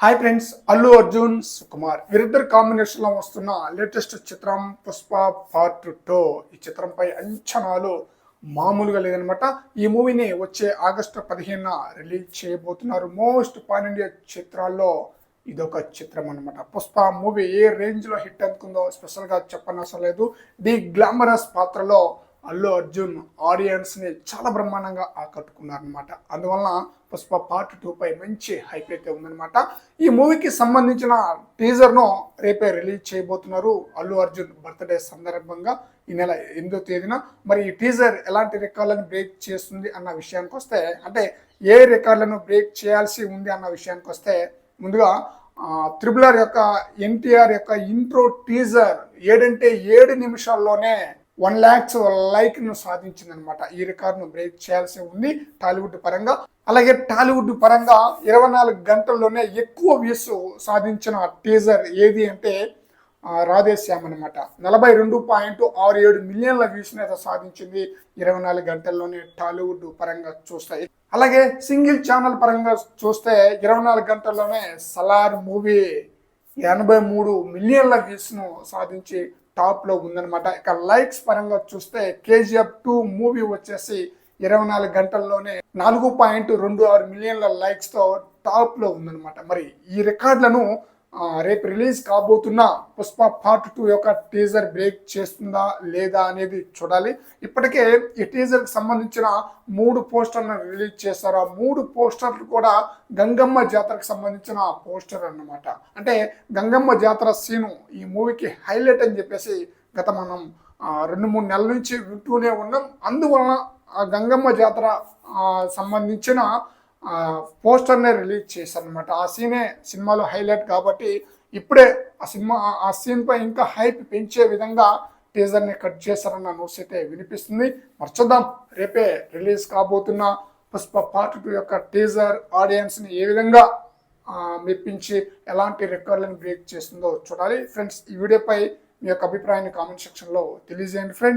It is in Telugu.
హాయ్ ఫ్రెండ్స్ అల్లు అర్జున్ సుకుమార్ వీరిద్దరు కాంబినేషన్లో వస్తున్న లేటెస్ట్ చిత్రం పుష్ప పార్ట్ టూ ఈ చిత్రంపై అంచనాలు మామూలుగా లేదనమాట ఈ మూవీని వచ్చే ఆగస్టు పదిహేనున రిలీజ్ చేయబోతున్నారు. మోస్ట్ పాన్ ఇండియా చిత్రాల్లో ఇదొక చిత్రం అనమాట పుష్ప మూవీ ఏ రేంజ్లో హిట్ అందుకుందో స్పెషల్గా చెప్పనవసరం లేదు. ది గ్లామరస్ పాత్రలో అల్లు అర్జున్ ఆడియన్స్ని చాలా బ్రహ్మాండంగా ఆకట్టుకున్నారనమాట అందువలన పుష్ప పార్ట్ టూ పై మంచి హైప్ అయితే ఉందన్నమాట. ఈ మూవీకి సంబంధించిన టీజర్ను రేపే రిలీజ్ చేయబోతున్నారు అల్లు అర్జున్ బర్త్డే సందర్భంగా ఈ నెల ఎనిమిదో తేదీన. మరి ఈ టీజర్ ఎలాంటి రికార్డులను బ్రేక్ చేస్తుంది అన్న విషయానికి వస్తే అంటే ఏ రికార్డులను బ్రేక్ చేయాల్సి ఉంది అన్న విషయానికి వస్తే ముందుగా త్రిబులర్ యొక్క ఎన్టీఆర్ యొక్క ఇంట్రో టీజర్ ఏడంటే ఏడు నిమిషాల్లోనే వన్ ల్యాక్స్ లైక్ను సాధించిందనమాట ఈ రికార్డును బ్రేక్ చేయాల్సి ఉంది టాలీవుడ్ పరంగా. అలాగే టాలీవుడ్ పరంగా ఇరవై నాలుగు గంటల్లోనే ఎక్కువ వ్యూస్ సాధించిన టీజర్ ఏది అంటే రాధేశ్యామ్ అనమాట నలభై రెండు పాయింట్ ఆరు ఏడు మిలియన్ల వ్యూస్ అయితే సాధించింది ఇరవై నాలుగు గంటల్లోనే టాలీవుడ్ పరంగా చూస్తాయి అలాగే సింగిల్ ఛానల్ పరంగా చూస్తే ఇరవై నాలుగు గంటల్లోనే సలార్ మూవీ ఎనభై మూడు మిలియన్ల వ్యూస్ను సాధించి టాప్లో ఉందన్నమాట. ఇక లైక్స్ పరంగా చూస్తే కేజీఎఫ్ టూ మూవీ వచ్చేసి ఇరవై నాలుగు గంటల్లోనే నాలుగు పాయింట్ రెండు ఆరు మిలియన్ల లైక్స్తో టాప్లో ఉందన్నమాట. మరి ఈ రికార్డులను రేపు రిలీజ్ కాబోతున్న పుష్ప పార్ట్ టూ యొక్క టీజర్ బ్రేక్ చేస్తుందా లేదా అనేది చూడాలి. ఇప్పటికే ఈ టీజర్కి సంబంధించిన మూడు పోస్టర్లను రిలీజ్ చేశారు. ఆ మూడు పోస్టర్లు కూడా గంగమ్మ జాతరకు సంబంధించిన పోస్టర్ అన్నమాట. అంటే గంగమ్మ జాతర సీను ఈ మూవీకి హైలైట్ అని చెప్పేసి గత మనం రెండు మూడు నెలల నుంచి వింటూనే ఉన్నాం. అందువలన ఆ గంగమ్మ జాతర సంబంధించిన పోస్టర్నే రిలీజ్ చేశారనమాట ఆ సీనే సినిమాలో హైలైట్ కాబట్టి ఇప్పుడే ఆ సినిమా ఆ- సీన్పై ఇంకా హైప్ పెంచే విధంగా టీజర్ని కట్ చేశారన్న న్యూస్ అయితే వినిపిస్తుంది. మర్చద్దాం రేపే రిలీజ్ కాబోతున్న పుష్ప పార్ట్ టూ యొక్క టీజర్ ఆడియన్స్ని ఏ విధంగా మెప్పించి ఎలాంటి రికార్డులను బ్రేక్ చేస్తుందో చూడాలి. ఫ్రెండ్స్ ఈ వీడియోపై మీ యొక్క అభిప్రాయాన్ని కామెంట్ సెక్షన్లో తెలియజేయండి. ఫ్రెండ్స్